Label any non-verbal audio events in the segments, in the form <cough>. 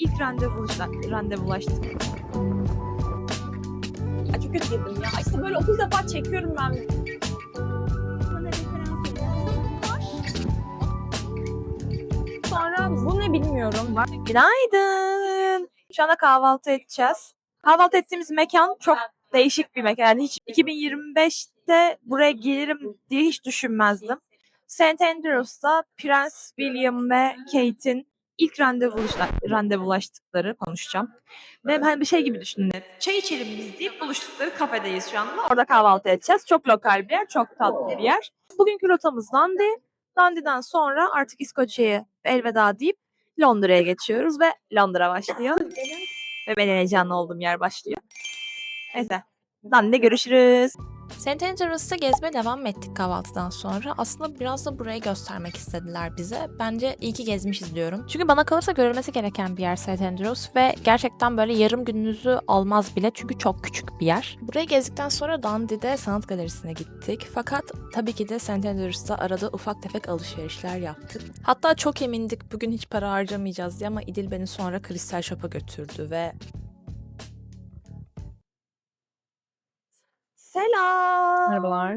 ilk randevulaştık. randevulaştık. Ay çok kötü girdim ya. İşte böyle 30 defa çekiyorum ben. Sonra bu ne bilmiyorum. Var. Günaydın. Şu anda kahvaltı edeceğiz. Kahvaltı ettiğimiz mekan çok değişik bir mekan. Yani hiç 2025'te buraya gelirim diye hiç düşünmezdim. St. Andrews'ta Prens William ve Kate'in ilk randevulaş- randevulaştıkları konuşacağım. Ve hani bir şey gibi düşünün. Çay içelim biz deyip buluştukları kafedeyiz şu anda. Orada kahvaltı edeceğiz. Çok lokal bir yer, çok tatlı bir yer. Bugünkü rotamız Dundee. Dundee'den sonra artık İskoçya'ya elveda deyip Londra'ya geçiyoruz ve Londra başlıyor. <laughs> Ve benim heyecanlı olduğum yer başlıyor. Neyse. Dundee'de görüşürüz. St. Andrews'ta gezmeye devam ettik kahvaltıdan sonra. Aslında biraz da burayı göstermek istediler bize. Bence iyi ki gezmişiz diyorum. Çünkü bana kalırsa görülmesi gereken bir yer St. Andrews ve gerçekten böyle yarım gününüzü almaz bile çünkü çok küçük bir yer. Burayı gezdikten sonra Dundee'de sanat galerisine gittik. Fakat tabii ki de St. Andrews'ta arada ufak tefek alışverişler yaptık. Hatta çok emindik bugün hiç para harcamayacağız diye ama İdil beni sonra Crystal Shop'a götürdü ve Selam. Merhabalar.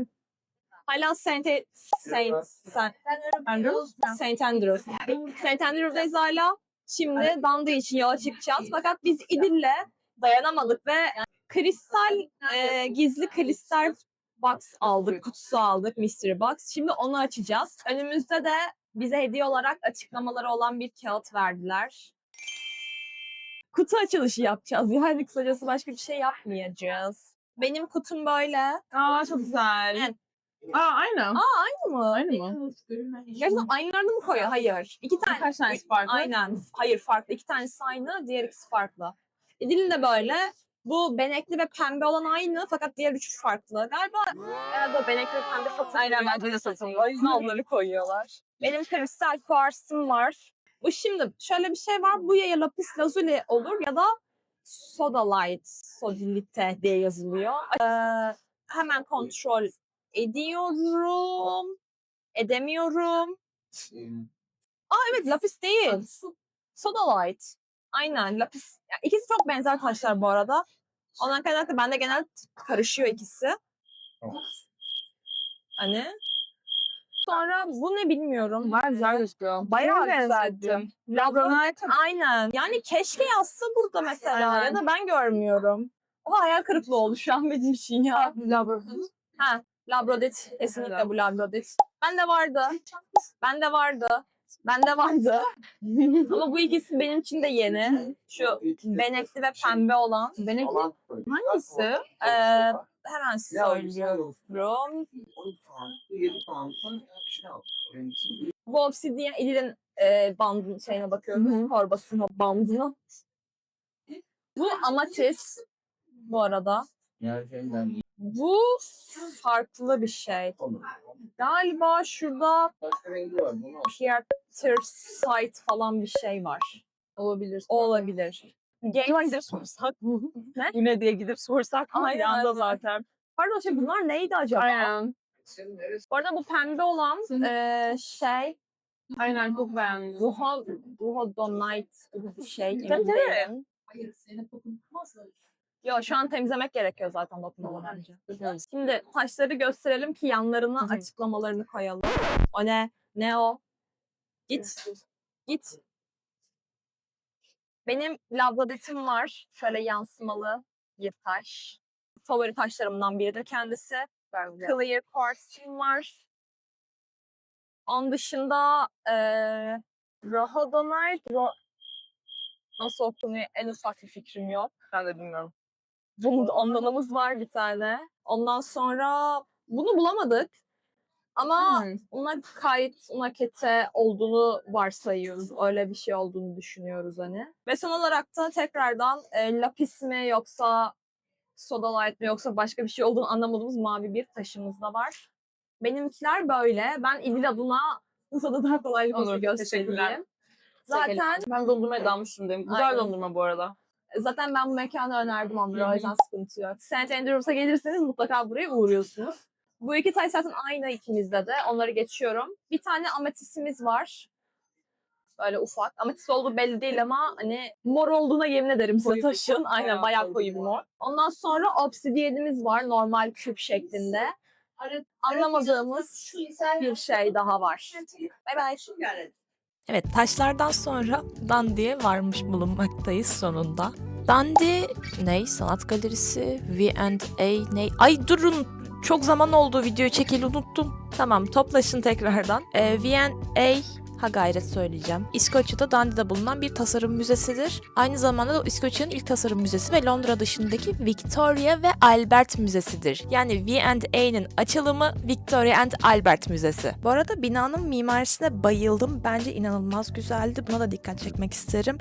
Hala Saint Saint Saint Andrews Saint Andrews. Saint Andrews'dayız hala. Şimdi Dundee için yola çıkacağız. Fakat biz İdil'le dayanamadık ve kristal e, gizli kristal box aldık, kutusu aldık, mystery box. Şimdi onu açacağız. Önümüzde de bize hediye olarak açıklamaları olan bir kağıt verdiler. Kutu açılışı yapacağız. Yani kısacası başka bir şey yapmayacağız. Benim kutum böyle. Aa çok güzel. Evet. Aa aynı. Aynı mı? Aynı mı? Gerçekten aynılarını mı koyuyor? Hayır. İki tane. Kaç tanesi farklı? Aynen. Hayır farklı. İki tanesi aynı, diğer ikisi farklı. E, dilin de böyle. Bu benekli ve pembe olan aynı fakat diğer üçü farklı. Galiba herhalde benekli ve pembe satılıyor. Aynen bence de satılıyor. O yüzden onları koyuyorlar. Benim kristal kuarsım var. Bu şimdi şöyle bir şey var. Bu ya lapis lazuli olur ya da soda light, sodilite diye yazılıyor. Ee, hemen kontrol ediyorum. Edemiyorum. Aa evet lapis değil. Soda light. Aynen lapis. Ya, ikisi çok benzer taşlar bu arada. Ondan kaynaklı bende genel karışıyor ikisi. Hani. Sonra bu ne bilmiyorum. Var güzel gözüküyor. Bayağı güzeldi. benzettim? Labradorite. Aynen. Yani keşke yazsa burada mesela ya Aynen. da ben görmüyorum. O hayal kırıklığı oldu şu an benim için ya. Labrador. Ha, Labradit. Kesinlikle Evet. bu Labradit. Ben de vardı. Ben de vardı. Ben de vardı. <laughs> Ama bu ikisi benim için de yeni. Şu benekli ve pembe olan. Benekli hangisi? Ee, hemen söylüyorum. Bu obsidian Edil'in e, bandın şeyine bakıyoruz. Hı hı. Torbasına, bandına. Bu amatis bu arada. Bu farklı bir şey. Galiba şurada Pietersite falan bir şey var. Olabilir. Olabilir. Yine gidip sorsak mı? Ne? Yine diye gidip sorsak mı? Aynen. Bir anda zaten. Pardon şey bunlar neydi acaba? Aynen. Bu arada bu pembe olan e, şey Aynen çok beğendim. Ruha, Ruhodonite gibi bir şey. Tabii, tabii. değilim. Yo şu an temizlemek gerekiyor zaten dokunmadan önce. Şimdi taşları gösterelim ki yanlarına açıklamalarını koyalım. O ne? Ne o? Git. Git. Benim labradotim var. Şöyle yansımalı bir taş. Favori taşlarımdan biridir kendisi. Clear Quartz'im var. Onun dışında eee Rhodonite, Ro nasıl okunuyor en ufak bir fikrim yok. Ben de bilmiyorum. Bunun da ondanımız var bir tane. Ondan sonra bunu bulamadık. Ama Hmm. ona kayıt nakete olduğunu varsayıyoruz. Öyle bir şey olduğunu düşünüyoruz hani. Ve son olarak da tekrardan e, lapis mi yoksa soda light mi yoksa başka bir şey olduğunu anlamadığımız mavi bir taşımız da var. Benimkiler böyle. Ben İdil adına Uzada daha kolaylık Olur, göstereyim. Zaten Ben dondurmaya dalmıştım dedim. Güzel Aynen. dondurma bu arada. zaten ben bu mekanı önerdim onlara o yüzden sıkıntı yok. St. Andrews'a gelirseniz mutlaka buraya uğruyorsunuz. Bu iki taş zaten aynı ikimizde de. Onları geçiyorum. Bir tane ametisimiz var. Böyle ufak. Amatist olduğu belli değil ama hani mor olduğuna yemin ederim size taşın. Aynen bayağı koyu bir mor. Ondan sonra obsidiyenimiz var normal küp şeklinde. Anlamadığımız bir şey daha var. Bay bay. Evet taşlardan sonra Dandy'ye varmış bulunmaktayız sonunda. Dandy ney? Sanat galerisi V&A ney? Ay durun çok zaman oldu videoyu çekeli unuttum. Tamam toplaşın tekrardan. Ee, V&A ha gayret söyleyeceğim. İskoçya'da Dandy'de bulunan bir tasarım müzesidir. Aynı zamanda da İskoçya'nın ilk tasarım müzesi ve Londra dışındaki Victoria ve Albert Müzesi'dir. Yani V&A'nın açılımı Victoria and Albert Müzesi. Bu arada binanın mimarisine bayıldım. Bence inanılmaz güzeldi. Buna da dikkat çekmek isterim.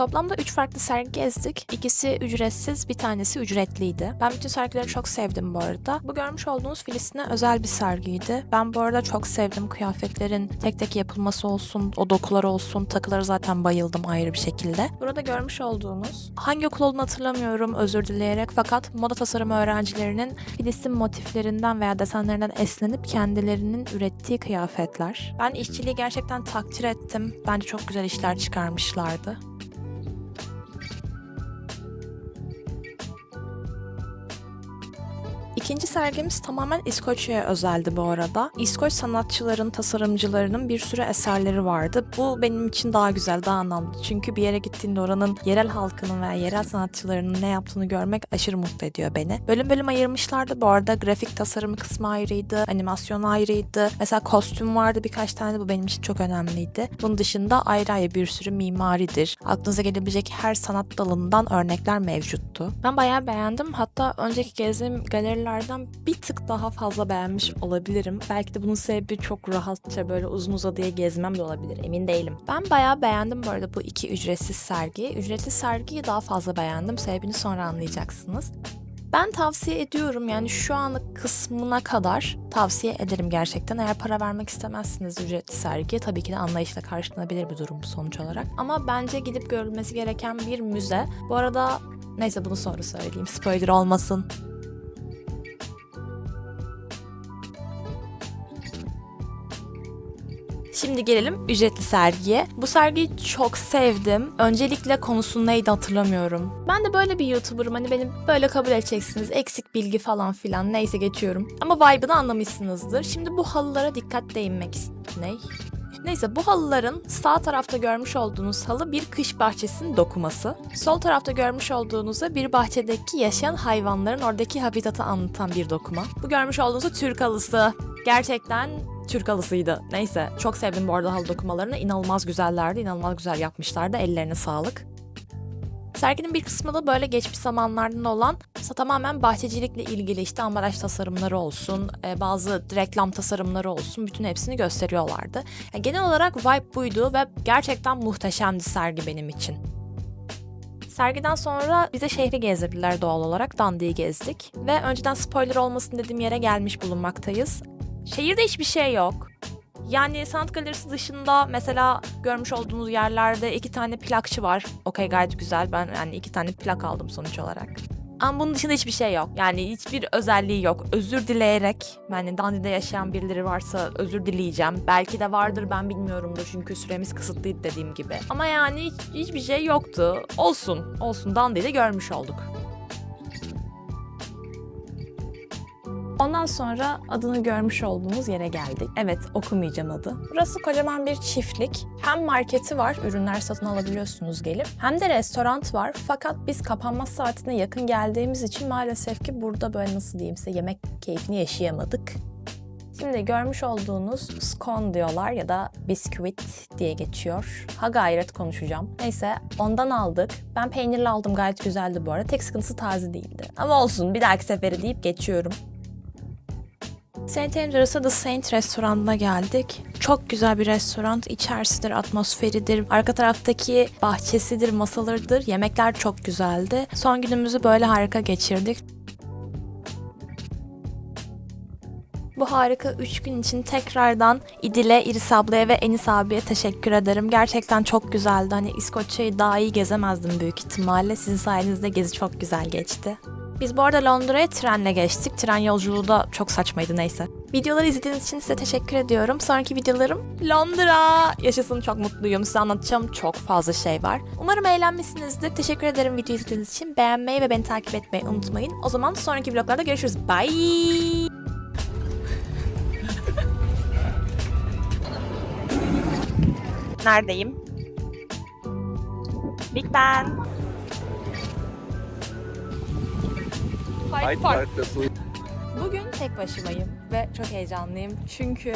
Toplamda 3 farklı sergi gezdik. İkisi ücretsiz, bir tanesi ücretliydi. Ben bütün sergileri çok sevdim bu arada. Bu görmüş olduğunuz Filistin'e özel bir sergiydi. Ben bu arada çok sevdim kıyafetlerin tek tek yapılması olsun, o dokular olsun, takıları zaten bayıldım ayrı bir şekilde. Burada görmüş olduğunuz, hangi okul olduğunu hatırlamıyorum özür dileyerek fakat moda tasarımı öğrencilerinin Filistin motiflerinden veya desenlerinden esnenip kendilerinin ürettiği kıyafetler. Ben işçiliği gerçekten takdir ettim. Bence çok güzel işler çıkarmışlardı. İkinci sergimiz tamamen İskoçya'ya özeldi bu arada. İskoç sanatçıların, tasarımcılarının bir sürü eserleri vardı. Bu benim için daha güzel, daha anlamlı. Çünkü bir yere gittiğinde oranın yerel halkının veya yerel sanatçılarının ne yaptığını görmek aşırı mutlu ediyor beni. Bölüm bölüm ayırmışlardı. Bu arada grafik tasarımı kısmı ayrıydı, animasyon ayrıydı. Mesela kostüm vardı birkaç tane bu benim için çok önemliydi. Bunun dışında ayrı ayrı bir sürü mimaridir. Aklınıza gelebilecek her sanat dalından örnekler mevcuttu. Ben bayağı beğendim. Hatta önceki gezdiğim galerilerden bir tık daha fazla beğenmiş olabilirim. Belki de bunun sebebi çok rahatça böyle uzun uzadıya gezmem de olabilir. Emin değilim. Ben bayağı beğendim bu arada bu iki ücretsiz sergiyi. Ücretli sergiyi daha fazla beğendim. Sebebini sonra anlayacaksınız. Ben tavsiye ediyorum yani şu anlık kısmına kadar tavsiye ederim gerçekten. Eğer para vermek istemezsiniz ücretli sergiye tabii ki de anlayışla karşılanabilir bir durum sonuç olarak. Ama bence gidip görülmesi gereken bir müze. Bu arada neyse bunu sonra söyleyeyim spoiler olmasın. Şimdi gelelim ücretli sergiye. Bu sergiyi çok sevdim. Öncelikle konusu neydi hatırlamıyorum. Ben de böyle bir YouTuber'ım. Hani beni böyle kabul edeceksiniz. Eksik bilgi falan filan. Neyse geçiyorum. Ama vibe'ını anlamışsınızdır. Şimdi bu halılara dikkat değinmek istiyorum. Ne? Neyse bu halıların sağ tarafta görmüş olduğunuz halı bir kış bahçesinin dokuması. Sol tarafta görmüş olduğunuzda bir bahçedeki yaşayan hayvanların oradaki habitatı anlatan bir dokuma. Bu görmüş olduğunuz Türk halısı. Gerçekten Türk halısıydı. Neyse çok sevdim bu arada halı dokumalarını. İnanılmaz güzellerdi. inanılmaz güzel yapmışlardı. Ellerine sağlık. Serginin bir kısmı da böyle geçmiş zamanlardan olan tamamen bahçecilikle ilgili işte ambalaj tasarımları olsun, e, bazı reklam tasarımları olsun bütün hepsini gösteriyorlardı. Yani genel olarak vibe buydu ve gerçekten muhteşemdi sergi benim için. Sergiden sonra bize şehri gezdirdiler doğal olarak. Dandy'yi gezdik. Ve önceden spoiler olmasın dediğim yere gelmiş bulunmaktayız. Şehirde hiçbir şey yok. Yani sanat galerisi dışında mesela görmüş olduğunuz yerlerde iki tane plakçı var. Okey gayet güzel. Ben yani iki tane plak aldım sonuç olarak. Ama bunun dışında hiçbir şey yok. Yani hiçbir özelliği yok. Özür dileyerek, yani Dandy'de yaşayan birileri varsa özür dileyeceğim. Belki de vardır ben bilmiyorumdur çünkü süremiz kısıtlıydı dediğim gibi. Ama yani hiç, hiçbir şey yoktu. Olsun, olsun Dandy'de görmüş olduk. Ondan sonra adını görmüş olduğumuz yere geldik. Evet okumayacağım adı. Burası kocaman bir çiftlik. Hem marketi var, ürünler satın alabiliyorsunuz gelip. Hem de restoran var. Fakat biz kapanma saatine yakın geldiğimiz için maalesef ki burada böyle nasıl diyeyim size yemek keyfini yaşayamadık. Şimdi görmüş olduğunuz scone diyorlar ya da bisküvit diye geçiyor. Ha gayret konuşacağım. Neyse ondan aldık. Ben peynirli aldım gayet güzeldi bu arada. Tek sıkıntısı taze değildi. Ama olsun bir dahaki sefere deyip geçiyorum. St. Andrews'a The Saint restoranına geldik. Çok güzel bir restoran. İçerisidir, atmosferidir, arka taraftaki bahçesidir, masalarıdır. Yemekler çok güzeldi. Son günümüzü böyle harika geçirdik. Bu harika 3 gün için tekrardan İdil'e, İris ablaya ve Enis abiye teşekkür ederim. Gerçekten çok güzeldi. Hani İskoçya'yı daha iyi gezemezdim büyük ihtimalle. Sizin sayenizde gezi çok güzel geçti. Biz bu arada Londra'ya trenle geçtik. Tren yolculuğu da çok saçmaydı neyse. Videoları izlediğiniz için size teşekkür ediyorum. Sonraki videolarım Londra. Yaşasın çok mutluyum. Size anlatacağım çok fazla şey var. Umarım eğlenmişsinizdir. Teşekkür ederim videoyu izlediğiniz için. Beğenmeyi ve beni takip etmeyi unutmayın. O zaman sonraki vloglarda görüşürüz. Bye. Neredeyim? Big Ben. Hyde Hyde Park. Park'ta su Bugün tek başımayım ve çok heyecanlıyım. Çünkü